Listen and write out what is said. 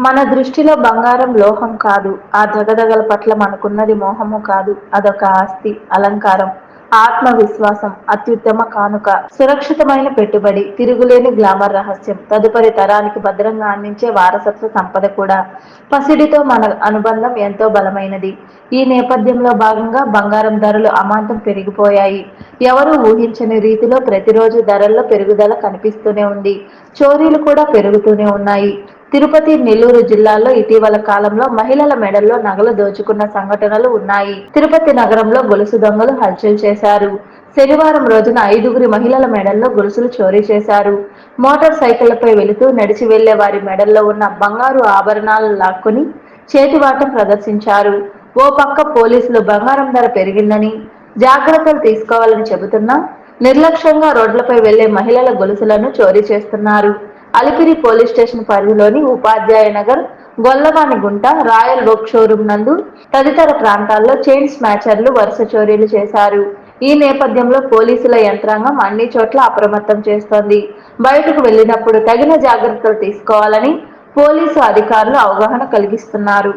మన దృష్టిలో బంగారం లోహం కాదు. ఆ దగదగల పట్ల మనకున్నది మోహము కాదు. అదొక ఆస్తి అలంకారం ఆత్మవిశ్వాసం అత్యుత్తమ కానుక సురక్షితమైన పెట్టుబడి తిరుగులేని గ్లామర్ రహస్యం తదుపరి తరానికి భద్రంగా అందించే వారసత్వ సంపద కూడా. పసిడితో మన అనుబంధం ఎంతో బలమైనది. ఈ నేపథ్యంలో భాగంగా బంగారం ధరలు అమాంతం పెరిగిపోయాయి. ఎవరూ ఊహించని రీతిలో ప్రతిరోజు ధరల్లో పెరుగుదల కనిపిస్తూనే ఉంది. చోరీలు కూడా పెరుగుతూనే ఉన్నాయి. తిరుపతి నెల్లూరు జిల్లాల్లో ఇటీవల కాలంలో మహిళల మెడల్లో నగలు దోచుకున్న సంఘటనలు ఉన్నాయి. తిరుపతి నగరంలో గొలుసు దొంగలు హల్చల్ చేశారు. శనివారం రోజున ఐదుగురి మహిళల మెడల్లో గొలుసులు చోరీ చేశారు. మోటార్ సైకిళ్ళపై వెళుతూ నడిచి వెళ్ళే వారి మెడల్లో ఉన్న బంగారు ఆభరణాలను లాక్కుని చేతివాటం ప్రదర్శించారు. ఓ పక్క పోలీసులు బంగారం ధర పెరిగిందని జాగ్రత్తలు తీసుకోవాలని చెబుతున్నా నిర్లక్ష్యంగా రోడ్లపై వెళ్ళే మహిళల గొలుసులను చోరీ చేస్తున్నారు. అలిపిరి పోలీస్ స్టేషన్ పరిధిలోని Upadhyaya Nagar Gollavanigunta Royal Work showroom నందు తదితర ప్రాంతాల్లో చైన్ స్మాచర్లు వరుస చోరీలు చేశారు. ఈ నేపథ్యంలో పోలీసుల యంత్రాంగం అన్ని చోట్ల అప్రమత్తం చేస్తోంది. బయటకు వెళ్ళినప్పుడు తగిన జాగ్రత్తలు తీసుకోవాలని పోలీసు అధికారులు అవగాహన కలిగిస్తున్నారు.